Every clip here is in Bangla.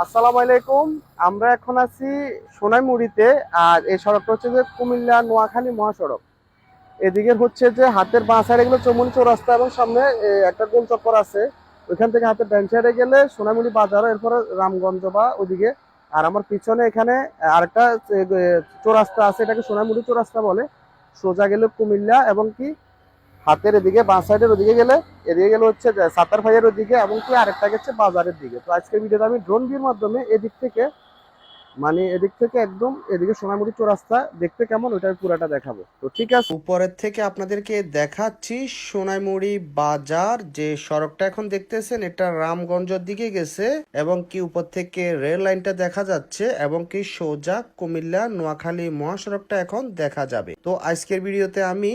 আসসালামু আলাইকুম। আমরা এখন আছি সোনাইমুড়িতে, আর এই সড়কটা হচ্ছে যে কুমিল্লা নোয়াখালী মহাসড়ক। এদিকে হচ্ছে যে হাতের বাঁ সাইডে গেলে চমুনি চৌরাস্তা এবং সামনে একটা গোল চক্কর আছে। ওইখান থেকে হাতের ডান সাইডে গেলে সোনাইমুড়ি বাজার, এরপরে রামগঞ্জ বা ওদিকে আর আমার পিছনে এখানে আরেকটা চৌরাস্তা আছে, এটাকে সোনাইমুড়ি চৌরাস্তা বলে। সোজা গেলে কুমিল্লা এবং কি হাতের এদিকে, বাঁ সাইডের ওদিকে গেলে, এদিকে গেলে হচ্ছে সাতার ফাইয়ের ওদিকে এবং কি আরেকটা গেছে বাজারের দিকে। তো আজকের ভিডিওতে আমি ড্রোন ভিউর মাধ্যমে এদিক থেকে মানে এদিক থেকে একদম এদিকে সোনামুড়ি চৌরাস্তা, দেখতে কেমন ওইটার পুরাটা দেখাবো। তো ঠিক আছে। উপরের থেকে আপনাদেরকে দেখাচ্ছি সোনাইমুড়ি বাজার, যে সড়কটা এখন দেখতেছেন, এটা রামগঞ্জের দিকে গেছে এবং কি উপর থেকে রেল লাইনটা দেখা যাচ্ছে এবং কি সোজা কুমিল্লা, নোয়াখালী মহাসড়কটা এখন দেখা যাবে। তো আজকের ভিডিওতে আমি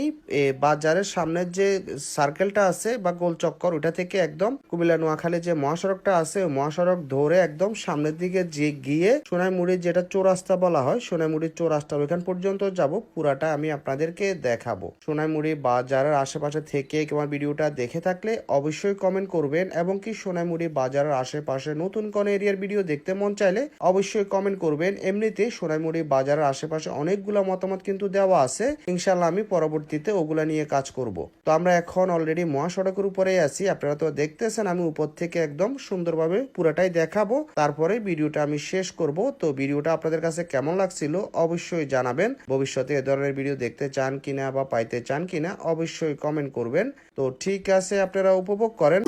বাজারের সামনের যে সার্কেলটা আছে বা গোল চক্কর, ওটা থেকে একদম কুমিল্লা, নোয়াখালী যে মহাসড়কটা আছে মহাসড়ক ধরে একদম সামনের দিকে যে গিয়ে সোনাইমুড়ির যেটা চৌরাস্তা বলা হয়, সোনাইমুড়ির চৌরাস্তা ওইখান পর্যন্ত যাব। পুরাটা আমি আপনাদেরকে দেখাবো। সোনামুড়ি বাজারের আশেপাশে থেকে কিংবা ভিডিওটা দেখে থাকলে অবশ্যই কমেন্ট করবেন এবং কি সোনামুড়ি বাজারের আশেপাশে নতুন কোন এরিয়ার ভিডিও দেখতে মন চাইলে অবশ্যই কমেন্ট করবেন। এমনিতে সোনামুড়ি বাজারের আশেপাশে অনেকগুলো মতামত কিন্তু দেওয়া আছে। ইনশাল্লাহ আমি পরবর্তীতে ওগুলা নিয়ে কাজ করব। তো আমরা এখন অলরেডি মহাসড়কের উপরে আছি। আপনারা তো দেখতেছেন আমি উপর থেকে একদম সুন্দরভাবে পুরাটাই দেখাবো। তারপরে ভিডিওটা আমি শেষ করব। তো ভিডিওটা আপনাদের কাছে কেমন লাগছিল অবশ্যই জানাবেন। ভবিষ্যতে এ ধরনের ভিডিও দেখতে চান কিনা বা পাইতে চান কিনা অবশ্যই কমেন্ট করবেন। তো ঠিক আছে, আপনারা উপভোগ করেন।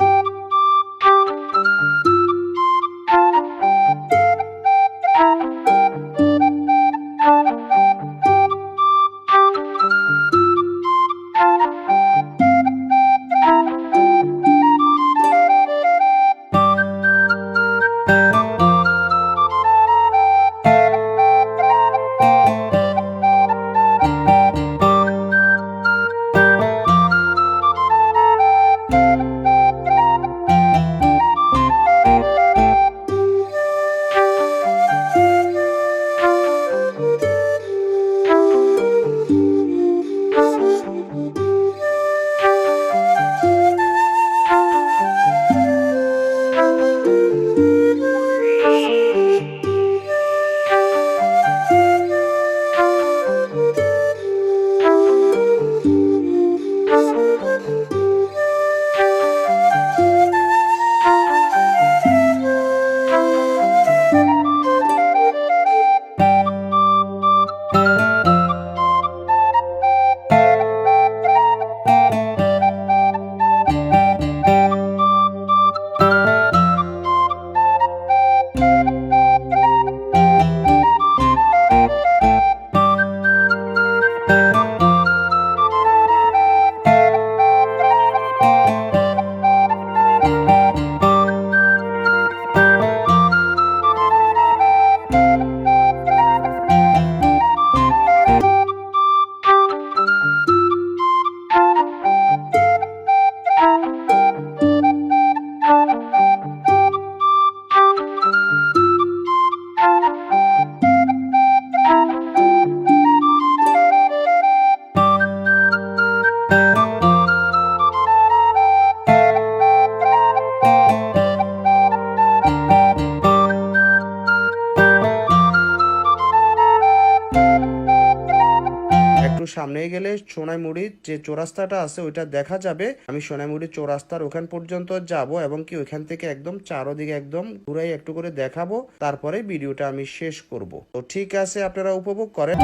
সোনাইমুড়ির যে চৌরাস্তাটা আছে, ওইটা দেখা যাবে। আমি সোনাইমুড়ির চৌরাস্তার ওখান পর্যন্ত যাব এবং কি ওইখান থেকে একদম চারোদিকে একদম ঘুরাই একটু করে দেখাবো। তারপরে ভিডিওটা আমি শেষ করব। তো ঠিক আছে, আপনারা উপভোগ করেন।